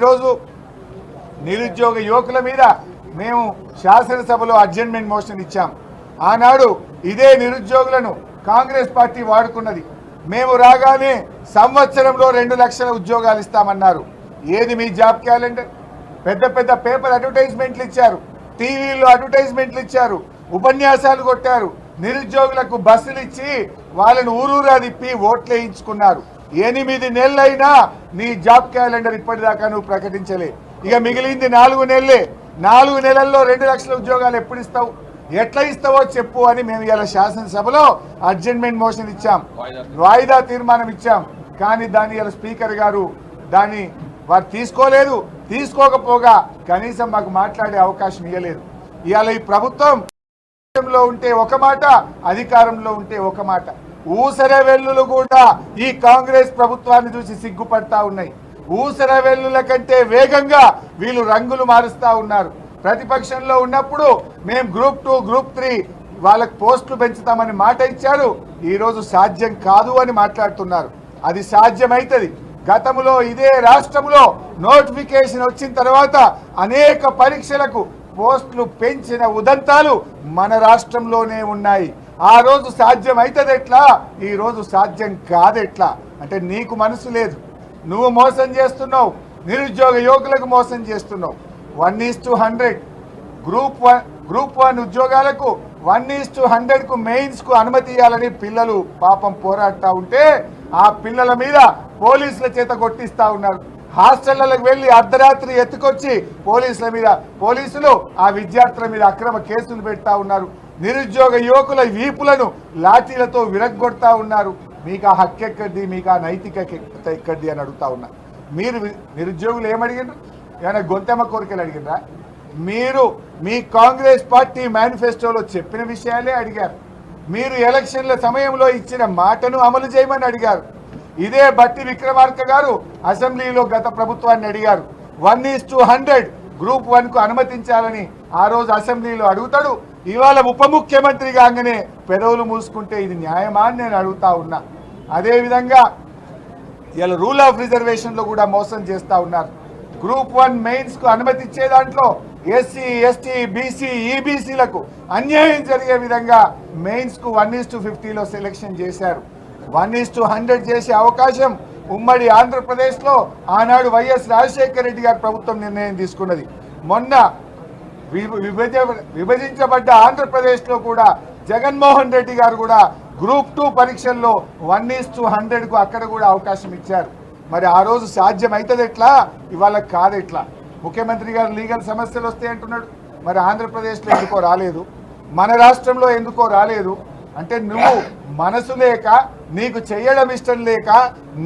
ఈరోజు నిరుద్యోగ యువకుల మీద మేము శాసనసభలో అడ్జర్మెంట్ మోషన్ ఇచ్చాం. ఆనాడు ఇదే నిరుద్యోగులను కాంగ్రెస్ పార్టీ వాడుకున్నది. మేము రాగానే సంవత్సరంలో రెండు లక్షల ఉద్యోగాలు ఇస్తామన్నారు. ఏది మీ జాబ్ క్యాలెండర్? పెద్ద పెద్ద పేపర్ అడ్వర్టైజ్మెంట్లు ఇచ్చారు. టీవీలో అడ్వర్టైజ్మెంట్లు ఇచ్చారు. ఉపన్యాసాలు కొట్టారు. నిరుద్యోగులకు బస్సులు ఇచ్చి వాళ్ళని ఊరూరా తిప్పి ఓట్లు వేయించుకున్నారు ఎనిమిది నెలలైనా నీ జాబ్ క్యాలెండర్ ఇప్పటిదాకా నువ్వు ప్రకటించలే. ఇక మిగిలింది నాలుగు నెలలే. నాలుగు నెలల్లో రెండు లక్షల ఉద్యోగాలు ఎప్పుడు ఇస్తావు? ఎట్లా ఇస్తావో చెప్పు అని మేము ఇలా శాసనసభలో అడ్జర్మెంట్ మోషన్ ఇచ్చాం. వాయిదా. తీర్మానం ఇచ్చాం. కానీ దాన్ని ఇలా స్పీకర్ గారు దాన్ని వారు తీసుకోలేదు. తీసుకోకపోగా కనీసం మాకు మాట్లాడే అవకాశం ఇవ్వలేదు. ఇవాళ ఈ ప్రభుత్వం అధికారంలో ఉంటే ఒక మాట అధికారంలో ఉంటే ఒక మాట. ఊసర వెల్లులు కూడా ఈ కాంగ్రెస్ ప్రభుత్వాన్ని చూసి సిగ్గుపడతా ఉన్నాయి. ఊసర వెల్లుల కంటే వేగంగా వీళ్ళు రంగులు మారుస్తా ఉన్నారు. ప్రతిపక్షంలో ఉన్నప్పుడు మేము గ్రూప్ టూ గ్రూప్ త్రీ వాళ్ళకి పోస్టులు పెంచుతామని మాట ఇచ్చారు. ఈరోజు సాధ్యం కాదు అని మాట్లాడుతున్నారు. అది సాధ్యమవుతుంది గతంలో ఇదే రాష్ట్రంలో నోటిఫికేషన్ వచ్చిన తర్వాత అనేక పరీక్షలకు పోస్టులు పెంచిన ఉదంతాలు మన రాష్ట్రంలోనే ఉన్నాయి. ఆ రోజు సాధ్యం అవుతుంది ఎట్లా? ఈ రోజు సాధ్యం కాదెట్లా అంటే నీకు మనసు లేదు. నువ్వు మోసం చేస్తున్నావు. నిరుద్యోగ యువకులకు మోసం చేస్తున్నావు. One is to hundred group one group one ఉద్యోగాలకు వన్ ఈస్ టు హండ్రెడ్కు మెయిన్స్కు అనుమతి ఇవ్వాలని పిల్లలు పాపం పోరాడుతూ ఉంటే ఆ పిల్లల మీద పోలీసుల చేత కొట్టిస్తూ ఉన్నారు. హాస్టళ్ళకు వెళ్ళి అర్ధరాత్రి ఎత్తుకొచ్చి పోలీసుల మీద పోలీసులు ఆ విద్యార్థుల మీద అక్రమ కేసులు పెడతా ఉన్నారు. నిరుద్యోగ యువకుల వీపులను లాఠీలతో విరగ్గొడతా ఉన్నారు. మీకు ఆ హక్కు ఎక్కడిది? మీకు ఆ నైతికత ఎక్కడిది? అని అడుగుతా ఉన్నా. మీరు నిరుద్యోగులు ఏమడిగినారు ఏమైనా గొంతెమ్మ కోరికలు అడిగినరా మీరు మీ కాంగ్రెస్ పార్టీ మేనిఫెస్టోలో చెప్పిన విషయాలే అడిగారు. మీరు ఎలక్షన్ల సమయంలో ఇచ్చిన మాటను అమలు చేయమని అడిగారు. ఇదే బట్టి విక్రమార్క గారు అసెంబ్లీలో గత ప్రభుత్వాన్ని అడిగారు. One is to hundred group వన్కు అనుమతించాలని ఆ రోజు అసెంబ్లీలో అడుగుతాడు. ఇవాళ ఉప ముఖ్యమంత్రి కాగానే పెదవులు మూసుకుంటే ఇది న్యాయమా అని నేను అడుగుతా ఉన్నా. అదేవిధంగా ఇలా రూల్ ఆఫ్ రిజర్వేషన్లో కూడా మోసం చేస్తూ ఉన్నారు. గ్రూప్ వన్ మెయిన్స్కు అనుమతి ఇచ్చే దాంట్లో ఎస్సీ ఎస్టీ బీసీ ఈబీసీలకు అన్యాయం జరిగే విధంగా మెయిన్స్కు వన్ ఈస్ టు ఫిఫ్టీలో సెలెక్షన్ చేశారు. వన్ ఈస్ టు హండ్రెడ్ చేసే అవకాశం ఉమ్మడి ఆంధ్రప్రదేశ్లో ఆనాడు వైఎస్ రాజశేఖర రెడ్డి గారి ప్రభుత్వం నిర్ణయం తీసుకున్నది. మొన్న విభజ విభజించబడ్డ ఆంధ్రప్రదేశ్లో కూడా జగన్మోహన్ రెడ్డి గారు కూడా గ్రూప్ టూ పరీక్షల్లో వన్ ఈస్ టు హండ్రెడ్కు అక్కడ కూడా అవకాశం ఇచ్చారు. మరి ఆ రోజు సాధ్యం అవుతుంది ఎట్లా? ఇవాళ కాదు ఎట్లా? ముఖ్యమంత్రి గారు లీగల్ సమస్యలు వస్తాయి అంటున్నాడు. మరి ఆంధ్రప్రదేశ్లో ఎందుకో రాలేదు? మన రాష్ట్రంలో ఎందుకో రాలేదు? అంటే నువ్వు మనసు లేక నీకు చేయడం ఇష్టం లేక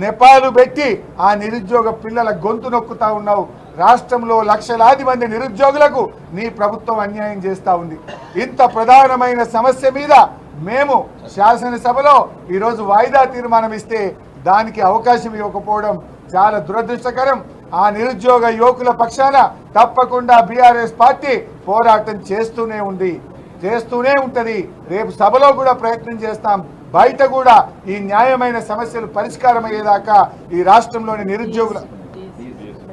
నెపాలు పెట్టి ఆ నిరుద్యోగ పిల్లల గొంతు నొక్కుతా ఉన్నావు. రాష్ట్రంలో లక్షలాది మంది నిరుద్యోగులకు నీ ప్రభుత్వం అన్యాయం చేస్తా ఉంది. ఇంత ప్రధానమైన సమస్య మీద మేము శాసనసభలో ఈరోజు వాయిదా తీర్మానం ఇస్తే దానికి అవకాశం ఇవ్వకపోవడం చాలా దురదృష్టకరం. ఆ నిరుద్యోగ యువకుల పక్షాన తప్పకుండా బీఆర్ఎస్ పార్టీ పోరాటం చేస్తూనే ఉంది. చేస్తూనే ఉంటది. రేపు సభలో కూడా ప్రయత్నం చేస్తాం. బయట కూడా ఈ న్యాయమైన సమస్యలు పరిష్కారం అయ్యేదాకా ఈ రాష్ట్రంలోని నిరుద్యోగుల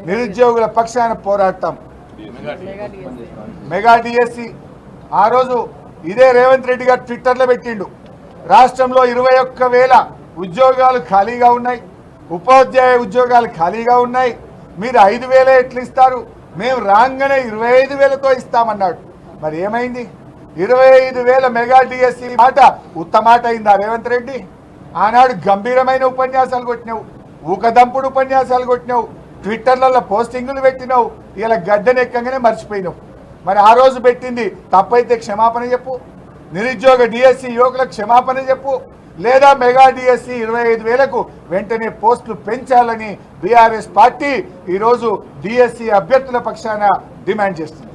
నిరుద్యోగుల పక్షాన పోరాడతాం. మెగా డిఎస్సి ఆ రోజు ఇదే రేవంత్ రెడ్డి గారు ట్విట్టర్లో పెట్టిండు. రాష్ట్రంలో ఇరవై ఒక్క వేల ఉద్యోగాలు ఖాళీగా ఉన్నాయి. ఉపాధ్యాయ ఉద్యోగాలు ఖాళీగా ఉన్నాయి. మీరు ఐదు వేలే ఎట్లు ఇస్తారు? మేము రాగానే ఇరవై ఐదు వేలతో ఇస్తామన్నాడు. మరి ఏమైంది? ఇరవై ఐదు వేల మెగా డిఎస్సి మాట ఉత్తమాట అయిందా రేవంత్ రెడ్డి? ఆనాడు గంభీరమైన ఉపన్యాసాలు కొట్టినావు. ఊకదంపుడు ఉపన్యాసాలు కొట్టినావు. ట్విట్టర్లలో పోస్టింగులు పెట్టినావు. ఇలా గడ్డనెక్కగానే మర్చిపోయినావు. మరి ఆ రోజు పెట్టింది తప్పైతే క్షమాపణ చెప్పు. నిరుద్యోగ డిఎస్సి యువకులకు క్షమాపణ చెప్పు. లేదా మెగా డిఎస్సి ఇరవై ఐదు వేలకు వెంటనే పోస్టులు పెంచాలని బీఆర్ఎస్ పార్టీ ఈరోజు డిఎస్సి అభ్యర్థుల పక్షాన డిమాండ్ చేస్తుంది.